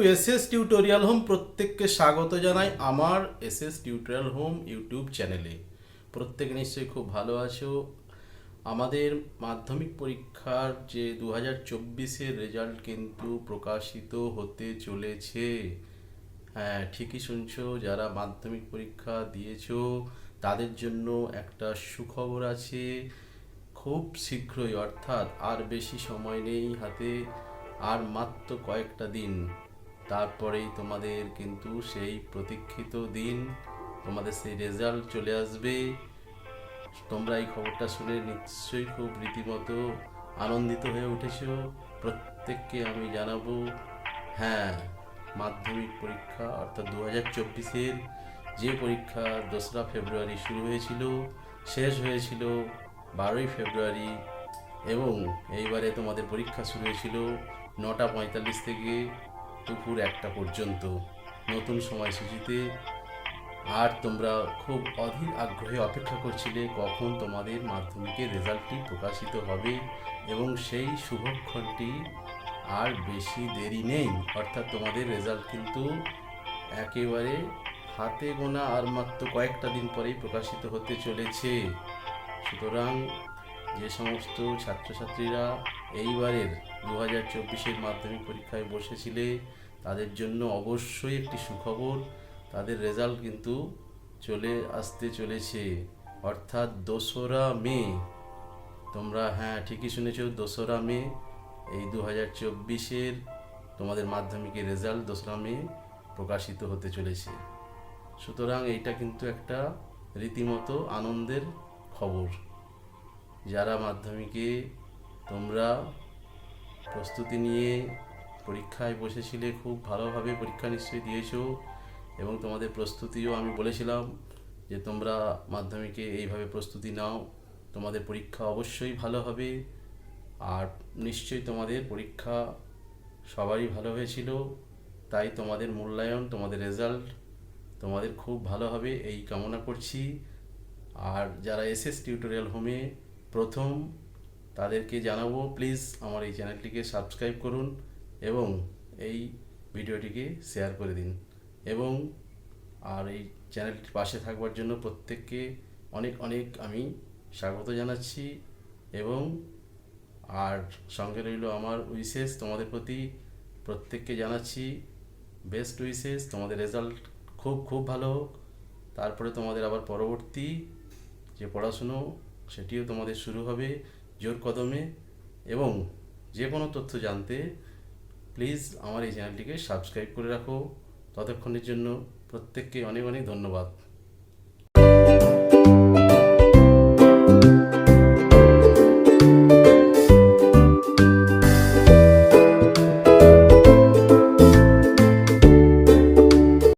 S S tutorial home প্রত্যেককে স্বাগত জানাই আমার S S tutorial home YouTube চ্যানেলে প্রত্যেক নিশ্চয়ই খুব ভালো আছো। আমাদের মাধ্যমিক পরীক্ষার যে দু হাজার চব্বিশের রেজাল্ট কিন্তু প্রকাশিত হতে চলেছে। হ্যাঁ ঠিকই শুনছো, যারা মাধ্যমিক পরীক্ষা দিয়েছ, তাদের জন্য একটা সুখবর আছে। খুব শীঘ্রই, অর্থাৎ আর বেশি সময় নেই হাতে, আর মাত্র কয়েকটা দিন। তারপরেই তোমাদের কিন্তু সেই প্রতীক্ষিত দিন, তোমাদের সেই রেজাল্ট চলে আসবে। তোমরা এই খবরটা শুনে নিশ্চয়ই খুব রীতিমতো আনন্দিত হয়ে উঠেছো। প্রত্যেককে আমি জানাব হ্যাঁ মাধ্যমিক পরীক্ষা অর্থাৎ দু হাজার চব্বিশের যে পরীক্ষা দোসরা ফেব্রুয়ারি শুরু হয়েছিল, শেষ হয়েছিল বারোই ফেব্রুয়ারি এবং এইবারে তোমাদের পরীক্ষা শুরু হয়েছিল নটা পঁয়তাল্লিশ থেকে দুপুর একটা পর্যন্ত নতুন সময়সূচিতে আর তোমরা খুব অধীর আগ্রহে অপেক্ষা করছিলে কখন তোমাদের মাধ্যমিকের রেজাল্টটি প্রকাশিত হবে এবং সেই শুভক্ষণটি আর বেশি দেরি নেই। অর্থাৎ তোমাদের রেজাল্ট কিন্তু একেবারে হাতে গোনা আর মাত্র কয়েকটা দিন পরেই প্রকাশিত হতে চলেছে। সুতরাং যে সমস্ত ছাত্রছাত্রীরা এইবারের দু হাজার চব্বিশের মাধ্যমিক পরীক্ষায় বসেছিলে, তাদের জন্য অবশ্যই একটি সুখবর, তাদের রেজাল্ট কিন্তু চলে আসতে চলেছে। অর্থাৎ দোসরা মে, তোমরা হ্যাঁ ঠিকই শুনেছো, দোসরা মে, এই দু হাজার চব্বিশের তোমাদের মাধ্যমিকের রেজাল্ট দোসরা মে প্রকাশিত হতে চলেছে। সুতরাং এইটা কিন্তু একটা রীতিমতো আনন্দের খবর। যারা মাধ্যমিকে তোমরা প্রস্তুতি নিয়ে পরীক্ষায় বসেছিলে, খুব ভালোভাবে পরীক্ষা নিশ্চয়ই দিয়েছ এবং তোমাদের প্রস্তুতিও আমি বলেছিলাম যে তোমরা মাধ্যমিকে এইভাবে প্রস্তুতি নাও। তোমাদের পরীক্ষা অবশ্যই ভালো হবে। আর নিশ্চয়ই তোমাদের পরীক্ষা সবারই ভালো হয়েছিল। তাই তোমাদের মূল্যায়ন, তোমাদের রেজাল্ট তোমাদের খুব ভালো হবে, এই কামনা করছি। আর যারা এসএস টিউটোরিয়াল হোমে প্রথম তাদেরকে জানাব প্লিজ আমার এই চ্যানেলটিকে সাবস্ক্রাইব করুন এবং এই ভিডিওটিকে শেয়ার করে দিন। এবং আর এই চ্যানেলটির পাশে থাকবার জন্য প্রত্যেককে অনেক অনেক আমি স্বাগত জানাচ্ছি এবং আর সঙ্গে রইল আমার উইশেস তোমাদের প্রতি প্রত্যেককে জানাচ্ছি। বেস্ট উইশেস তোমাদের রেজাল্ট খুব খুব ভালো হোক। তারপরে তোমাদের আবার পরবর্তী যে পড়াশুনো সেটিও তোমাদের শুরু হবে জোর কদমে এবং যে কোনো তথ্য জানতে প্লিজ আমার এই চ্যানেলটিকে সাবস্ক্রাইব করে রাখো। ততক্ষণের জন্য প্রত্যেককে অনেক অনেক ধন্যবাদ।